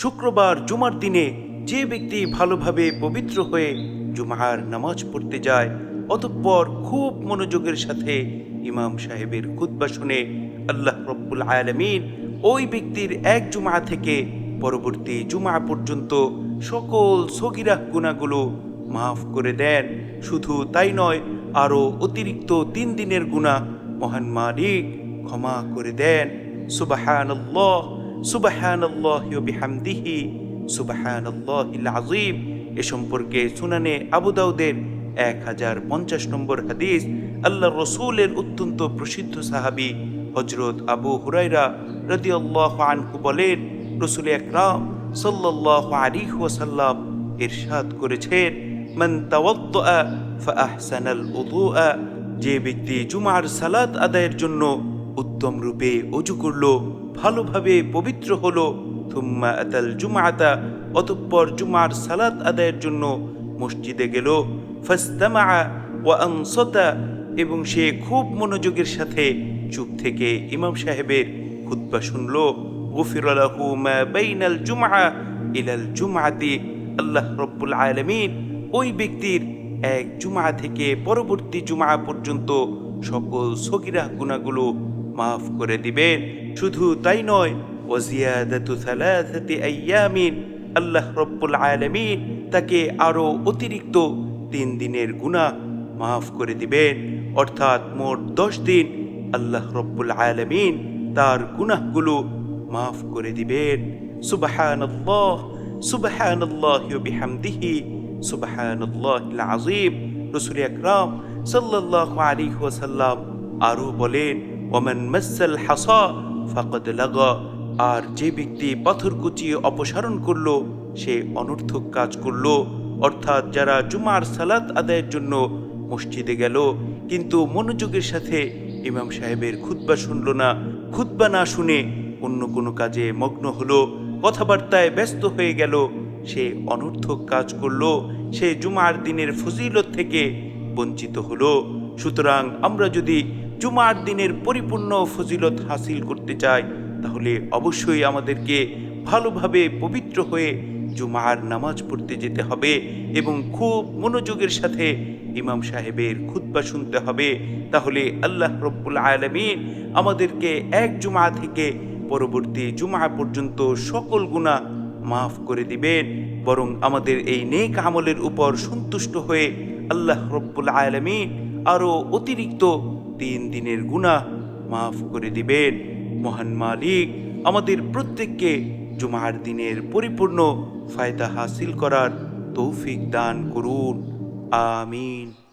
শুক্রবার জুমার দিনে যে ব্যক্তি ভালোভাবে পবিত্র হয়ে জুমার নামাজ পড়তে যায়, অতঃপর খুব মনোযোগের সাথে ইমাম সাহেবের খুতবা শুনে আল্লাহ রব্বুল আলমিন ওই ব্যক্তির এক জুমা থেকে পরবর্তী জুমা পর্যন্ত সকল সগিরা গুণাগুলো মাফ করে দেন। শুধু তাই নয়, আরও অতিরিক্ত তিন দিনের গুণা মহান মালিক ক্ষমা করে দেন। সুবাহানল্লাহ সুবাহানল্লাহ। বিহামদিহি, সুবাহানল্লাহিল আজিম এ সম্পর্কে সুনানে আবু দাউদের এক হাজার পঞ্চাশ নম্বর হাদিস আল্লাহ রসুলের অত্যন্ত প্রসিদ্ধ সাহাবি হজরত আবু হুরাইরা রদিয়াল্লাহ আনহু বলেন, রসুল একরাম সাল্লাহ আলিহ ওয়াসাল্লাম ইরশাদ করেছেন, মান তাওয়াদ্দা ফাআহসানাল উযুআ যে ব্যক্তি জুমার সালাত আদায়ের জন্য উত্তম রূপে অজু করল ভালোভাবে পবিত্র হলো। থুম্মা আতাল জুমাতা অতঃপর জুমার সালাত আদায়ের জন্য মসজিদে গেল। ফাস্তামা ও আনসাতা, এবং সে খুব মনোযোগের সাথে চুপ থেকে ইমাম সাহেবের খুতবা শুনলো। গুফির লাহু মা বাইনাল জুমআ ইলাল জুমআতি। আল্লাহ রব্বুল আলামিন ওই ব্যক্তির এক জুমা থেকে পরবর্তী জুমা পর্যন্ত সকল সগিরা গুণাগুলো মাফ করে দিবেন। শুধু তাই নয়, ওয়াজিয়াদাতু সালাসাতি আইয়ামিন, আল্লাহ রব্বুল আলামিন তাকে আরও অতিরিক্ত তিন দিনের গুনাহ মাফ করে দিবেন। অর্থাৎ মোট দশ দিন আল্লাহ রব্বুল আলামিন তার গুনাহগুলো মাফ করে দিবেন। সুবহানাল্লাহ সুবহানাল্লাহ বিহামদিহি, সুবহানাল্লাহিল আযীম। রাসূল আকরাম সাল্লাল্লাহু আলাইহি ওয়াসাল্লাম আরও বলেন ওমান মাসাল হাসা ফাকাদ লাগা আর যে ব্যক্তি পাথর কুচিয়ে অপসারণ করল, সে অনর্থক কাজ করল। অর্থাৎ যারা জুমার সালাত আদায়ের জন্য মসজিদে গেল, কিন্তু মনোযোগের সাথে ইমাম সাহেবের খুতবা শুনল না। খুতবা না শুনে অন্য কোনো কাজে মগ্ন হলো, কথাবার্তায় ব্যস্ত হয়ে গেল। সে অনর্থক কাজ করল, সে জুমার দিনের ফজিলত থেকে বঞ্চিত হলো। সুতরাং আমরা যদি জুমার দিনের পরিপূর্ণ ফজিলত হাসিল করতে চাই তাহলে অবশ্যই আমাদেরকে ভালোভাবে পবিত্র হয়ে জুমার নামাজ পড়তে যেতে হবে এবং খুব মনোযোগের সাথে ইমাম সাহেবের খুতবা শুনতে হবে। তাহলে আল্লাহ রব্বুল আলমিন আমাদেরকে এক জুমা থেকে পরবর্তী জুমা পর্যন্ত সকল গুণা মাফ করে দিবেন। বরং আমাদের এই নেক আমলের উপর সন্তুষ্ট হয়ে আল্লাহ রব্বুল আলমিন আরও অতিরিক্ত তিন দিনের গুণা মাফ করে দিবেন। মহান মালিক আমাদের প্রত্যেককে জুমার দিনের পরিপূর্ণ ফায়দা হাসিল করার তৌফিক দান করুন। আমিন।